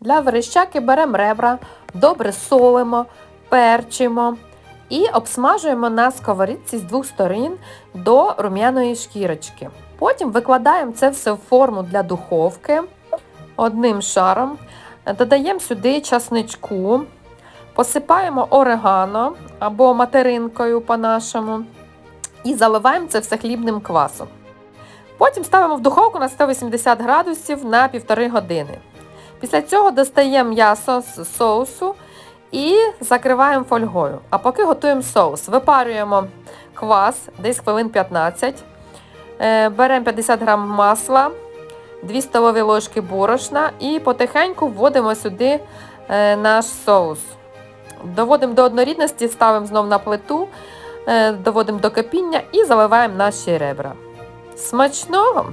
Для верещаки беремо ребра, добре солимо, перчимо і обсмажуємо на сковорідці з двох сторін до рум'яної шкірочки. Потім викладаємо це все в форму для духовки одним шаром. Додаємо сюди часничку, посипаємо орегано або материнкою по-нашому і заливаємо це все хлібним квасом. Потім ставимо в духовку на 180 градусів на півтори години. Після цього достаємо м'ясо з соусу і закриваємо фольгою. А поки готуємо соус, випарюємо квас десь хвилин 15. Е, Беремо 50 г масла, 2 столові ложки борошна і потихеньку вводимо сюди е, наш соус. Доводимо до однорідності, ставимо знов на плиту, е, доводимо до кипіння і заливаємо наші ребра. Смачного!